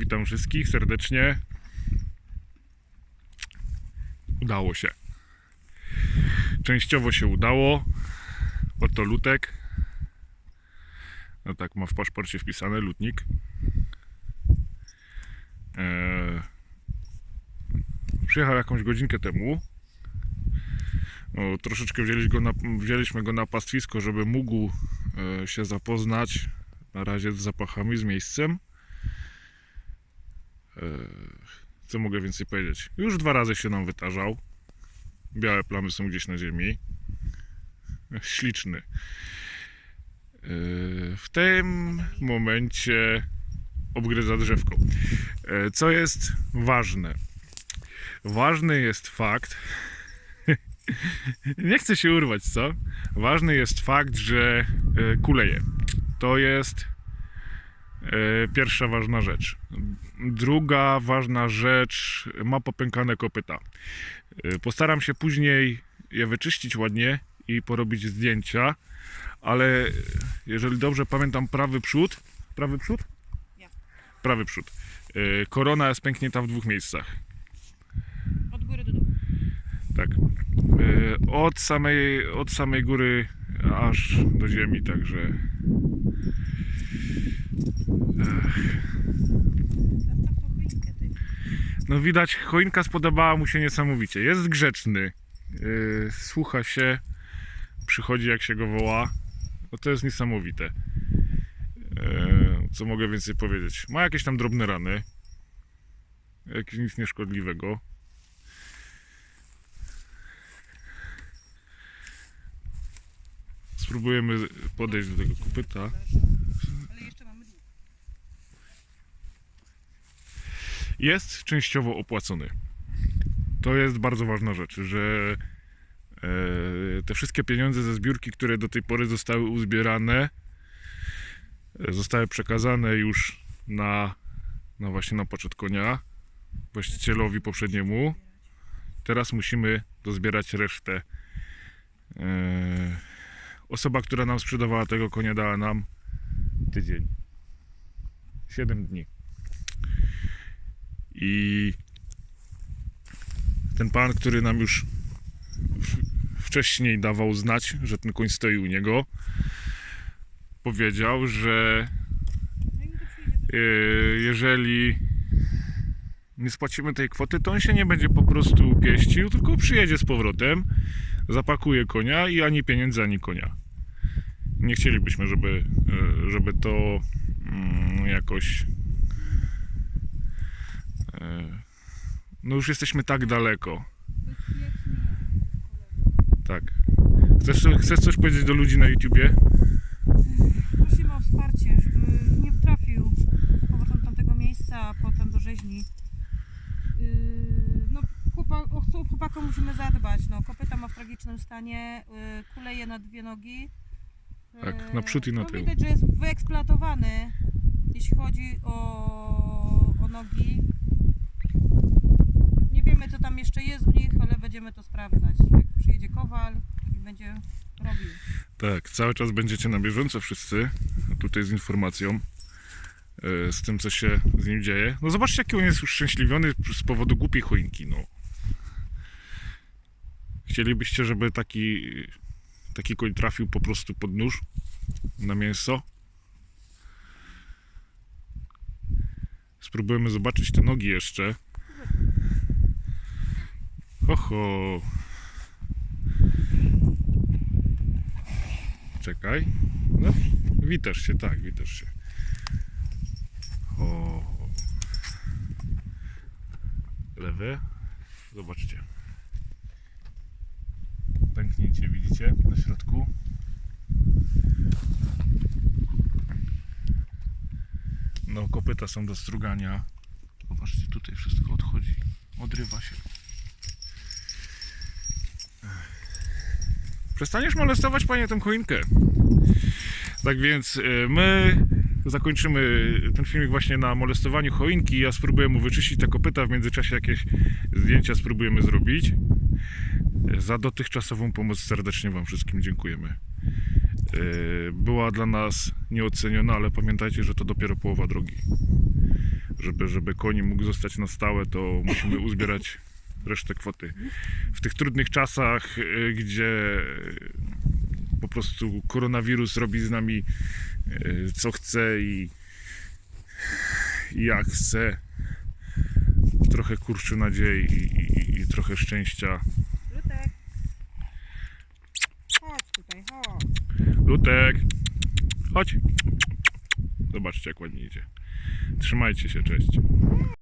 Witam wszystkich serdecznie. Udało się. Częściowo się udało. Oto lutek. No tak, ma w paszporcie wpisane lutnik. Eee, przyjechał jakąś godzinkę temu. Troszeczkę wzięliśmy go, na, wzięliśmy go na pastwisko, żeby mógł e, się zapoznać na razie z zapachami, z miejscem. E, Co mogę więcej powiedzieć? Już dwa razy się nam wytarzał. Białe plamy są gdzieś na ziemi. Śliczny. E, W tym momencie obgryza drzewko. E, Co jest ważne? Ważny jest fakt, nie chcę się urwać, co? Ważny jest fakt, że kuleje. To jest pierwsza ważna rzecz. Druga ważna rzecz, ma popękane kopyta. E, Postaram się później je wyczyścić ładnie i porobić zdjęcia, ale jeżeli dobrze pamiętam prawy przód, prawy przód? Ja. Prawy przód. E, Korona jest pęknięta w dwóch miejscach. Od góry do dołu. Tak. E, Od samej, od samej góry aż do ziemi, także. Ech, Zostaw tą choinkę ty. No widać, choinka spodobała mu się niesamowicie. Jest grzeczny. e, Słucha się, przychodzi jak się go woła. No to jest niesamowite. E, Co mogę więcej powiedzieć? Ma jakieś tam drobne rany. Jakieś nic nieszkodliwego. Spróbujemy podejść do tego kopyta. Ale jeszcze mamy. Jest częściowo opłacony. To jest bardzo ważna rzecz, że e, te wszystkie pieniądze ze zbiórki, które do tej pory zostały uzbierane, zostały przekazane już na, na właśnie na poczet konia właścicielowi poprzedniemu. Teraz musimy dozbierać resztę. E, osoba, która nam sprzedawała tego konia, dała nam tydzień. 7 dni. I ten pan, który nam już wcześniej dawał znać, że ten koń stoi u niego, powiedział, że yy, jeżeli nie spłacimy tej kwoty, to on się nie będzie po prostu pieścił, tylko przyjedzie z powrotem, zapakuje konia i ani pieniędzy, ani konia. Nie chcielibyśmy, żeby, yy, żeby to mm, jakoś no już jesteśmy tak daleko. Tak. Chcesz, chcesz coś powiedzieć do ludzi na YouTubie? Prosimy o wsparcie, żeby nie trafił z powrotem tamtego miejsca, a potem do rzeźni. Yy, no, chłopa, o chłop- chłopaka musimy zadbać. No, kopyta ma w tragicznym stanie, yy, kuleje na dwie nogi. Tak, Yy, na przód i na no, tył. Widać, że jest wyeksploatowany, jeśli chodzi o, o nogi. Wiemy, co tam jeszcze jest w nich, ale będziemy to sprawdzać. Jak przyjedzie kowal i będzie robił. Tak, cały czas będziecie na bieżąco wszyscy tutaj z informacją e, z tym, co się z nim dzieje. No zobaczcie, jaki on jest uszczęśliwiony z powodu głupiej choinki, no. Chcielibyście, żeby taki, taki koń trafił po prostu pod nóż na mięso? Spróbujemy zobaczyć te nogi jeszcze. Oho. Czekaj. No, witasz się, tak, witasz się. O. Lewy. Zobaczcie. Pęknięcie widzicie na środku. No, kopyta są do strugania. Zobaczcie, tutaj wszystko odchodzi. Odrywa się. Przestaniesz molestować, panie, tą choinkę. Tak więc e, my zakończymy ten filmik właśnie na molestowaniu choinki. Ja spróbuję mu wyczyścić te kopyta. W międzyczasie jakieś zdjęcia spróbujemy zrobić. Za dotychczasową pomoc serdecznie Wam wszystkim dziękujemy. E, Była dla nas nieoceniona, ale pamiętajcie, że to dopiero połowa drogi. Żeby, żeby koń mógł zostać na stałe, to musimy uzbierać resztę kwoty. W tych trudnych czasach, e, gdzie po prostu koronawirus robi z nami e, co chce i, i jak chce, trochę kurczy nadziei i, i, i trochę szczęścia. Lutek. Chodź tutaj, chodź. Lutek, chodź. Zobaczcie, jak ładnie idzie. Trzymajcie się, cześć.